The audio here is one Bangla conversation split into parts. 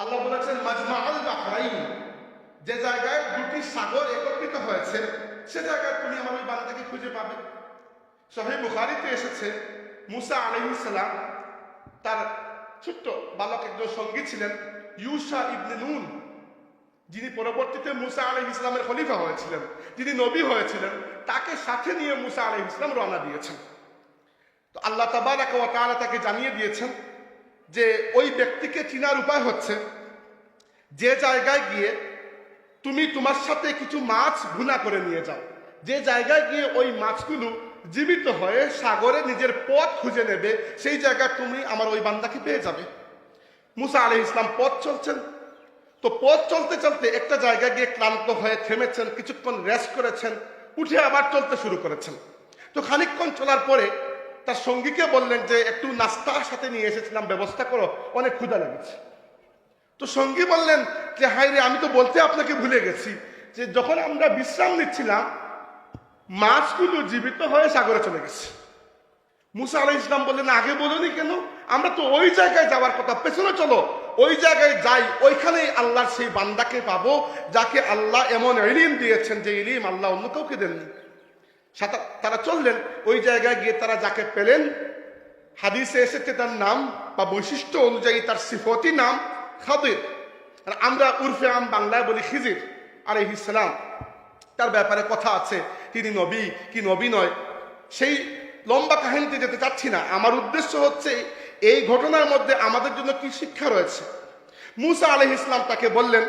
আল্লাহ বলেছেন মাজমা আল বাহরাইন যে জায়গায় দুটি সাগর একত্রিত হয়েছে, সে জায়গায় তুমি আমার ওই বান্দাকে খুঁজে পাবে। সহি বুখারিতে এসেছে, মুসা আলহিসাল্লাম তার ছোট্ট বালক একজন সঙ্গী ছিলেন, ইউসা ইবনে নুন। যিনি পরবর্তীতে মুসা আলহ ইসলামের খলিফা হয়েছিলেন, যিনি নবী হয়েছিলেন, তাকে সাথে নিয়ে মুসা আলহ ইসলাম রওনা দিয়েছেন। তো আল্লাহ তাবারাক তাআলা তাকে জানিয়ে দিয়েছেন যে ওই ব্যক্তিকে চিনার উপায় হচ্ছে, যে জায়গায় গিয়ে তুমি তোমার সাথে কিছু মাছ ভুনা করে নিয়ে যাও। যে জায়গায় গিয়ে ওই মাছগুলো জীবিত হয়ে সাগরে নিজের পথ খুঁজে নেবে, সেই জায়গায় তুমি আমার ওই বান্দাকে পেয়ে যাবে। মুসা আলি ইসলাম পথ চলছেন। তো পথ চলতে চলতে একটা জায়গায় গিয়ে ক্লান্ত হয়ে থেমেছেন, কিছুক্ষণ রেস্ট করেছেন, উঠে আবার চলতে শুরু করেছেন। তো খানিকক্ষণ চলার পরে তার সঙ্গীকে বললেন যে, একটু নাস্তার সাথে নিয়ে এসেছিলাম, ব্যবস্থা করো, অনেক ক্ষুধা লেগেছে। তো সঙ্গী বললেন যে হাই রে, আমি তো বলতে আপনাকে ভুলে গেছি যে, যখন আমরা বিশ্রাম নিচ্ছিলাম মাছগুলো জীবিত হয়ে সাগরে চলে গেছে। মুসা আলাই ইসলাম বললেন, আগে বলনি কেন? আমরা তো ওই জায়গায় যাওয়ার কথা। পেছনে চলো, ওই জায়গায় যাই। ওইখানেই আল্লাহর সেই বান্দাকে পাবো, যাকে আল্লাহ এমন ইলিম দিয়েছেন যে, ইলিম আল্লাহ অন্য কাউকে দেননি। তারা চললেন, ওই জায়গায় গিয়ে তারা যাকে পেলেন, হাদিসে এসেছে তার নাম বা বৈশিষ্ট্য অনুযায়ী তার সিফতি নাম খাদির। আর আমরা উর্ফে আম বাংলায় বলি খিজির আর ইসলাম তার ব্যাপারে কথা আছে, তিনি নবী কি নবী নয়। সেই লম্বা কাহিনীতে যেতে চাচ্ছি না। আমার উদ্দেশ্য হচ্ছে, এই ঘটনার মধ্যে আমাদের জন্য কি শিক্ষা রয়েছে? মুসা আলহ ইসলাম তাকে বললেন,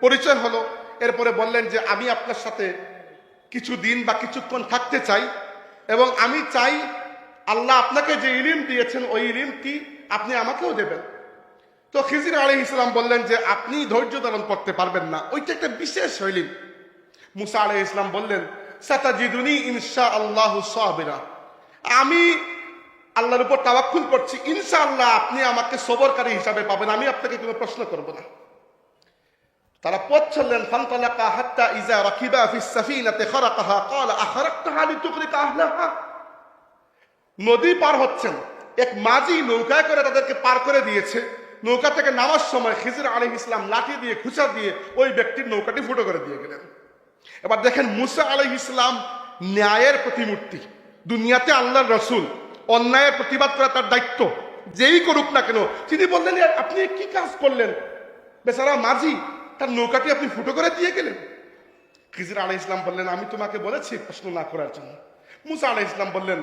পরিচয় হলো, এরপরে বললেন যে, আমি আপনার সাথে কিছু দিন বা কিছুক্ষণ থাকতে চাই এবং আমি চাই আল্লাহ আপনাকে যে ইলিম দিয়েছেন, ওই ইলিম কি আপনি আমাকেও দেবেন। তো খিজির আলী ইসলাম বললেন যে, আপনি ধৈর্য ধারণ করতে পারবেন না। ওইটা একটা বিশেষ শৈলী মুসা আলহ ইসলাম বললেন, সাতাজিদুনি ইনশা আল্লাহ সাবিরা। আমি আল্লাহর উপর তাওয়াক্কুল করছি ইনশা আল্লাহ আপনি আমাকে সবরকারী হিসাবে পাবেন। আমি আপনাকে কোনো প্রশ্ন করব না। তারা পথ চললেন ফান্তালাকা হাত্তা ইজা রাকিবা ফিস সাফিনাতে খারাকাহা ক্বালা আখরাকতাহা লিতুগরিকা আহলাহা। নদী পার হচ্ছেন। এক মাঝি নৌকায় করে তাদেরকে পার করে দিয়েছে। নৌকা থেকে নামার সময় খিজির আলী ইসলাম লাঠি দিয়ে খুচা দিয়ে ওই ব্যক্তির নৌকাটি ফুটো করে দিয়ে গেলেন। এবার দেখেন মুসা আলী ইসলাম ন্যায়ের প্রতিমূর্তি। দুনিয়াতে আল্লাহর রসুল অন্যায়ের প্রতিবাদ করা তার দায়িত্ব। যেই করুক না কেন তিনি বললেন "এ, আপনি কি কাজ করলেন? বেচারা মাঝি তার নৌকাটি আপনি ফুটো করে দিয়ে গেলেন। খিজির আলাই ইসলাম বললেন, আমি তোমাকে বলেছি প্রশ্ন না করার জন্য। মুসা আলাই ইসলাম বললেন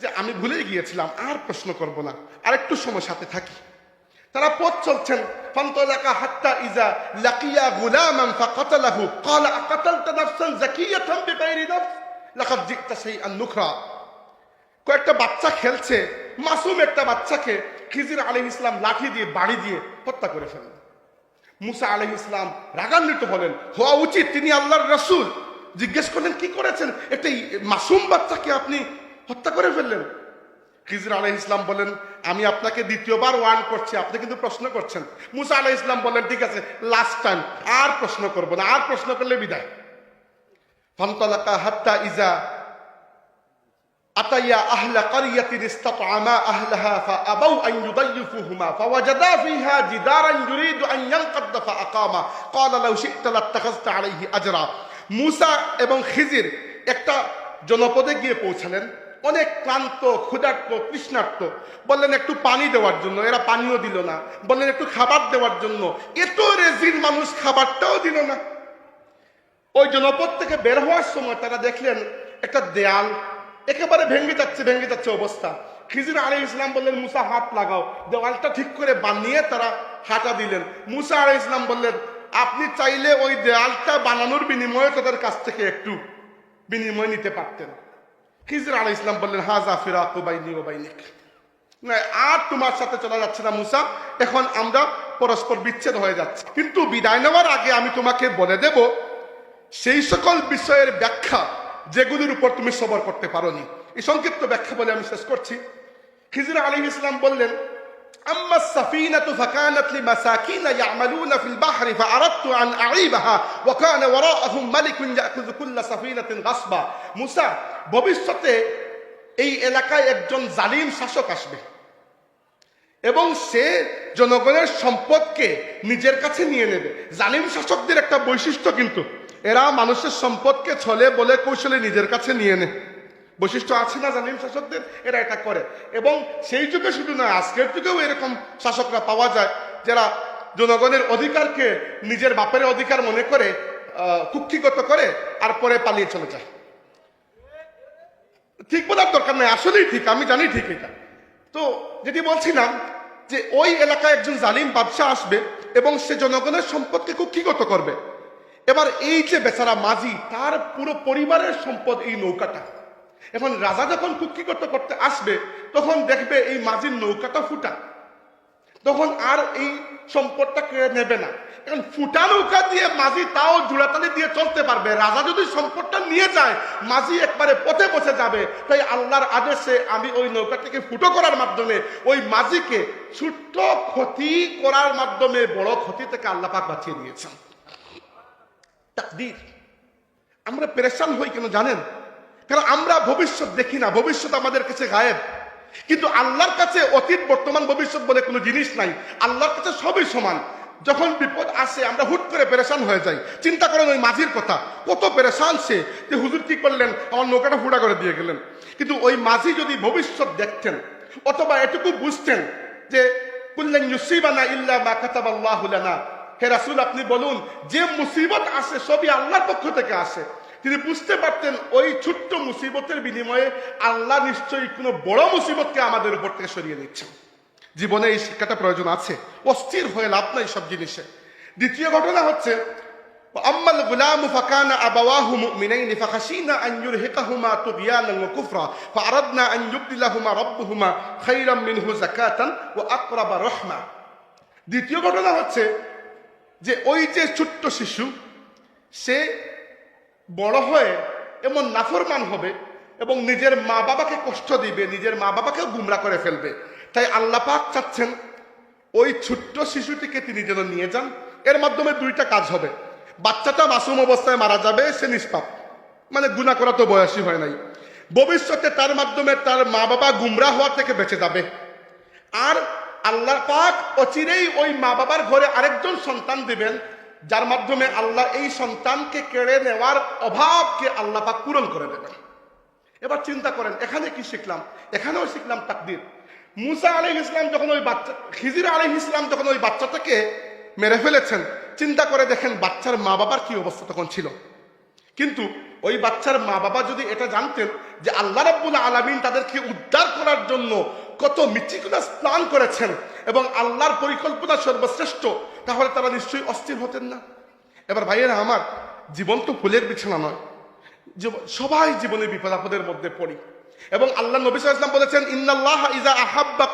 যে, আমি ভুলেই গিয়েছিলাম, আর প্রশ্ন করব না। আর একটু সময় সাথে থাকি। তারা পথ চলছেন। ফান্তলাকা হাত্তা ইজা লাকিয়া গুলামান ফাকাতালাহু। ক্বালা আকাতালতা নাফসান যাকিয়াতান বিগাইরি নাফস? লাকাদ জিতা শাইআন নুকরা কয়েকটা বাচ্চা খেলছে। মাসুম একটা বাচ্চাকে খিজির আলাইহিস ইসলাম লাঠি দিয়ে, বাড়ি দিয়ে হত্যা করে ফেলেন মুসা আলহ ইসলাম রাগান্বিত হলেন। হওয়া উচিত, তিনি আল্লাহর রসুল। জিজ্ঞেস করলেন, কি করেছেন? একটা মাসুম বাচ্চাকে আপনি হত্যা করে ফেললেন? খিজির আলহ ইসলাম বলেন আমি আপনাকে দ্বিতীয়বার ওয়ান করছি, আপনি কিন্তু প্রশ্ন করছেন। মুসা আলহ ইসলাম বলেন ঠিক আছে লাস্ট টাইম আর প্রশ্ন করব না, আর প্রশ্ন করলে বিদায়। ফান্তলাকা হাত্তা ইজা আতাইয়া আহলা কারিয়াতিন ইস্তাতআমা আহলাহা ফাআবাউ আন ইউদাইফুহুমা ফাওয়াজাদা ফিহা জিদারান ইউরিদু আন ইয়ানকাদ ফাআকামা। ক্বালা লাউ শি'তা লাত্তাখাযতা আলাইহি আজরা। মুসা এবং খিজির একটা জনপদে গিয়ে পৌঁছালেন। অনেক ক্লান্ত, ক্ষুধার্ত কৃষ্ণার্ত বললেন, একটু পানি দেওয়ার জন্য। এরা পানিও দিল না। বললেন, একটু খাবার দেওয়ার জন্য। এত রেজির মানুষ খাবারটাও দিল না। ওই জনপদ থেকে বের হওয়ার সময় তারা দেখলেন একটা দেয়াল একেবারে ভেঙে যাচ্ছে ভেঙে যাচ্ছে অবস্থা। খিজির আলী ইসলাম বললেন, মুসা, হাত লাগাও। দেওয়ালটা ঠিক করে বানিয়ে তারা হাঁটা দিলেন। মুসা আলী ইসলাম বললেন, আপনি চাইলে ওই দেয়ালটা বানানোর বিনিময়ে তাদের কাছ থেকে একটু বিনিময় নিতে পারতেন। খিজির আলী ইসলাম বললেন, হাজা ফিরাক বাইনি ও না আর তোমার সাথে চলা যাচ্ছে না মুসা। এখন আমরা পরস্পর বিচ্ছেদ হয়ে যাচ্ছে। কিন্তু বিদায় নেওয়ার আগে আমি তোমাকে বলে দেব, সেই সকল বিষয়ের ব্যাখ্যা যেগুলির উপর তুমি সবর করতে পারোনি এই সংক্ষিপ্ত ব্যাখ্যা বলে আমি শেষ করছি খিজির আলী ইসলাম বললেন أما السفينة فكانت لمساكين يعملون في البحر فأردت أن أعيبها وكان وراءهم ملك يأخذ كل سفينة غصبا মুসা ভবিষ্যতে এই এলাকায় একজন জালিম শাসক আসবে এবং সে জনগণের সম্পদকে নিজের কাছে নিয়ে নেবে জালিম শাসকদের একটা বৈশিষ্ট্য কিন্তু এরা মানুষের সম্পদকে ছলে বলে কৌশলে নিজের কাছে নিয়ে নেয় বৈশিষ্ট্য আছে না জালিম শাসকদের? এরা এটা করে। এবং সেই যুগে শুধু নয়, আজকের যুগেও এরকম শাসকরা পাওয়া যায়, যারা জনগণের অধিকারকে নিজের বাপের অধিকার মনে করে কুক্ষিগত করে, আর পরে পালিয়ে চলে যায়। ঠিক বলার দরকার নেই, আসলেই ঠিক, আমি জানি ঠিক এটা। তো যেটি বলছিলাম যে ওই এলাকায় একজন জালিম বাদশাহ আসবে এবং সে জনগণের সম্পদকে কুক্ষিগত করবে। এবার এই যে বেচারা মাঝি, তার পুরো পরিবারের সম্পদ এই নৌকাটা। এখন রাজা যখন কুক্ষিগত করতে আসবে, তখন দেখবে এই মাঝির নৌকাটা ফুটা। তখন আর এই সম্পদটা কেড়ে নেবে না। এখন ফুটা নৌকা দিয়ে মাঝি তাও জোড়াতালি দিয়ে চলতে পারবে। রাজা যদি সম্পদটা নিয়ে যায়, মাঝি একবারে পথে বসে যাবে। তাই আল্লাহর আদেশে আমি ওই নৌকাটাকে ফুটো করার মাধ্যমে, ওই মাঝিকে ছোট্ট ক্ষতি করার মাধ্যমে, বড় ক্ষতি থেকে আল্লাহ পাক বাঁচিয়ে দিয়েছেন। তাকদীর। আমরা পেরেশান হই কেন জানেন? কারণ আমরা ভবিষ্যৎ দেখি না? ভবিষ্যৎ আমাদের কাছে গায়েব। কিন্তু আল্লাহর কাছে অতীত, বর্তমান, ভবিষ্যৎ বলে কোনো জিনিস নাই। আল্লাহর কাছে সবই সমান। যখন বিপদ আসে, আমরা হুট করে পেরেশান হয়ে যাই। চিন্তা করেন ওই মাঝির কথা, কত পেরেশান সে যে হুজুর কি করলেন? আমার নৌকাটা ফুটা করে দিয়ে গেলেন। কিন্তু ওই মাঝি যদি ভবিষ্যৎ দেখতেন, অথবা এটুকু বুঝতেন যে, কুল্লেন ইউসিবানা ইল্লা মা কাতাবাল্লাহু লানা হে রাসুল, আপনি বলুন, যে মুসিবত আছে সবই আল্লাহর পক্ষ থেকে আসে। তিনি বুঝতে পারতেন ওই ছোট্ট মুসিবতের বিনিময়ে আল্লাহ নিশ্চয়ই কোনো বড় মুসিবতকে আমাদের উপর থেকে সরিয়ে নিচ্ছেন জীবনে এই শিক্ষাটা প্রয়োজন আছে। অস্থির হয়ে লাভ নাই সব জিনিসে। দ্বিতীয় ঘটনা হচ্ছে, আম্মাল গুলাম ফাকান আবাওয়াহু মুমিনাইন ফাখাশিনা আন ইউরহিকাহুমা তুগিয়ানান ওয়া কুফরা, ফাআরাদনা আন ইউবদিলাহুমা রাব্বুহুমা খাইরাম মিনহু যাকাতান ওয়া আকরাবা রাহমা। দ্বিতীয় ঘটনা হচ্ছে যে ওই যে ছোট্ট শিশু, সে বড় হয়ে এমন নাফরমান হবে এবং নিজের মা বাবাকে কষ্ট দিবে, নিজের মা বাবাকে গুমরা করে ফেলবে। তাই আল্লাহ পাক চাচ্ছেন ওই ছোট্ট শিশুটিকে তিনি যেন নিয়ে যান। এর মাধ্যমে দুইটা কাজ হবে। বাচ্চাটা মাসুম অবস্থায় মারা যাবে, সে নিষ্পাপ। মানে গুণা করা তো বয়সী হয় নাই। ভবিষ্যতে তার মাধ্যমে তার মা বাবা গুমরা হওয়া থেকে বেঁচে যাবে। আর আল্লাহ পাক অচিরেই ওই মা বাবার ঘরে আরেকজন সন্তান দিবেন, যার মাধ্যমে আল্লাহ এই সন্তানকে কেড়ে নেওয়ার অভাবকে আল্লাহ পাক পূরণ করে দেবেন। এবার চিন্তা করেন, এখানে কি শিখলাম? এখানেও শিখলাম তাকদির। মুসা আলহ ইসলাম যখন ওই বাচ্চা, খিজির আলহ ইসলাম যখন ওই বাচ্চাটাকে মেরে ফেলেছেন, চিন্তা করে দেখেন বাচ্চার মা বাবার কি অবস্থা তখন ছিল। কিন্তু ওই বাচ্চার মা বাবা যদি এটা জানতেন যে আল্লাহ রাব্বুল আলামিন তাদেরকে উদ্ধার করার জন্য কত মিচিকুলাস প্ল্যান করেছেন এবং আল্লাহর পরিকল্পনা সর্বশ্রেষ্ঠ, তাহলে তারা নিশ্চয়ই অস্থির হতেন না। এবার ভাইয়েরা, আমার জীবন তো ফুলের বিছানা নয়। সবাই জীবনে বিপদ আপদের মধ্যে পড়ি। এবং আল্লাহ নবী ওয়াসাল্লাম বলেছেন, ইন্নাল্লাহ ইজা আহাব্বা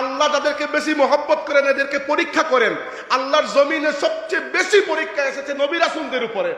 আল্লাহ তাদেরকে বেশি মহব্বত করেন, এদেরকে পরীক্ষা করেন। আল্লাহর জমিনে সবচেয়ে বেশি পরীক্ষা এসেছে নবী রাসূলদের উপরে।